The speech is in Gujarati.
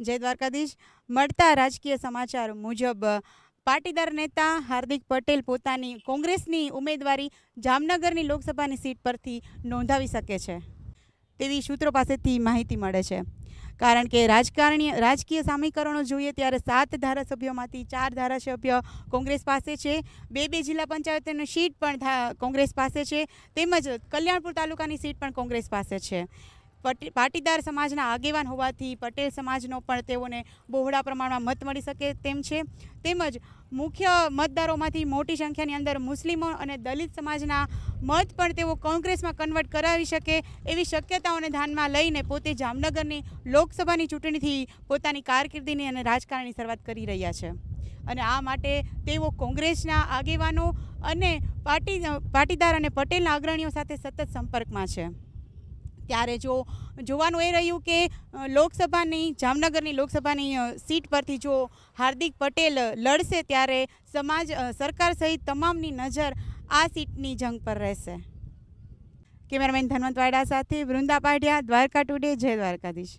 જય દ્વારકાધીશ. મળતા રાજકીય સમાચાર મુજબ, પાટીદાર નેતા હાર્દિક પટેલ પોતાની કોંગ્રેસની ઉમેદવારી જામનગરની લોકસભાની સીટ પરથી નોંધાવી શકે છે. તેવી સૂત્રો પાસેથી માહિતી મળે છે. કારણ કે રાજકારણી, રાજકીય સમીકરણો જોઈએ ત્યારે સાત ધારાસભ્યોમાંથી ચાર ધારાસભ્ય કોંગ્રેસ પાસે છે. બે બે જિલ્લા પંચાયતની સીટ પણ કોંગ્રેસ પાસે છે. તેમજ કલ્યાણપુર તાલુકાની સીટ પણ કોંગ્રેસ પાસે છે. પાટીદાર સમાજના આગેવાન હોવાથી પટેલ સમાજનો પણ તેઓને બહોળા પ્રમાણમાં મત મળી શકે તેમ છે. તેમજ મુખ્ય મતદારોમાંથી મોટી સંખ્યાની અંદર મુસ્લિમો અને દલિત સમાજના મત પણ તેઓ કોંગ્રેસમાં કન્વર્ટ કરાવી શકે એવી શક્યતાઓને ધ્યાનમાં લઈને પોતે જામનગરની લોકસભાની ચૂંટણીથી પોતાની કારકિર્દીની અને રાજકારણની શરૂઆત કરી રહ્યા છે. અને આ માટે તેઓ કોંગ્રેસના આગેવાનો અને પાટી, પાટીદાર અને પટેલના અગ્રણીઓ સાથે સતત સંપર્કમાં છે. ત્યારે જો જોવાનું એ રહ્યું કે લોકસભાની, જામનગરની લોકસભાની સીટ પરથી જો હાર્દિક પટેલ લડશે ત્યારે સમાજ સરકાર સહિત તમામની નજર આ સીટની જંગ પર રહેશે. કેમેરામેન ધનવંત વાડા સાથે વૃંદા પાઢિયા, દ્વારકા ટુડે, જય દ્વારકાધીશ.